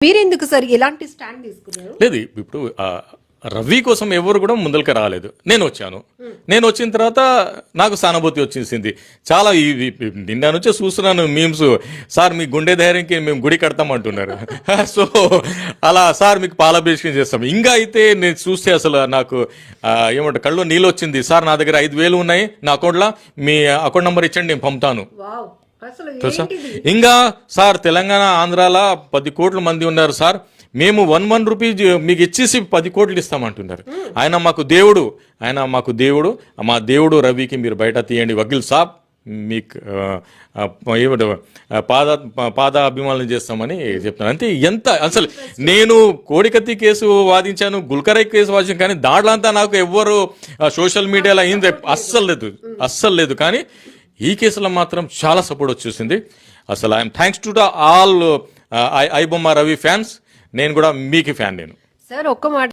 మీరెందుకు సార్ ఎలాంటి స్టాండ్ తీసుకున్నారు? లేదు ఇప్పుడు రవి కోసం ఎవరు కూడా ముందలకి రాలేదు. నేను వచ్చాను. నేను వచ్చిన తర్వాత నాకు సానుభూతి వచ్చేసింది. చాలా ఈ నిన్న నుంచే చూస్తున్నాను మీమ్స్. సార్ మీ గుండె ధైర్యంకి మేము గుడి కడతాం అంటున్నారు. సో అలా సార్ మీకు పాలాభిషేకం చేస్తాం. ఇంకా అయితే నేను చూస్తే అసలు నాకు ఆ, ఏమంటారు కళ్ళు నీళ్ళు వచ్చింది. సార్ నా దగ్గర ఐదు వేలు ఉన్నాయి. నా అకౌంట్లో మీ అకౌంట్ నెంబర్ ఇచ్చండి నేను పంపుతాను. తెలుసా? ఇంకా సార్ తెలంగాణ ఆంధ్రాలో పది కోట్ల మంది ఉన్నారు సార్. మేము వన్ వన్ రూపీ మీకు ఇచ్చేసి పది కోట్లు ఇస్తామంటున్నారు ఆయన మాకు దేవుడు ఆయన మాకు దేవుడు మా దేవుడు రవికి మీరు బయట తీయండి. వకీల్ సాబ్ మీకు ఏమిటి పాద పాద అభిమానులు చేస్తామని చెప్తున్నాను అంతే ఎంత అసలు నేను కోడికత్తి కేసు వాదించాను గుల్కరై కేసు వాదించాను కానీ దాంట్లో అంతా నాకు ఎవ్వరు సోషల్ మీడియాలో అయింది అస్సలు లేదు అస్సలు లేదు. కానీ ఈ కేసులో మాత్రం చాలా సపోర్ట్ వచ్చేసింది అసలు I'm thanks to the all iBomma Ravi fans. నేను కూడా మీకు ఫ్యాన్ నేను. సార్ ఒక్క మాట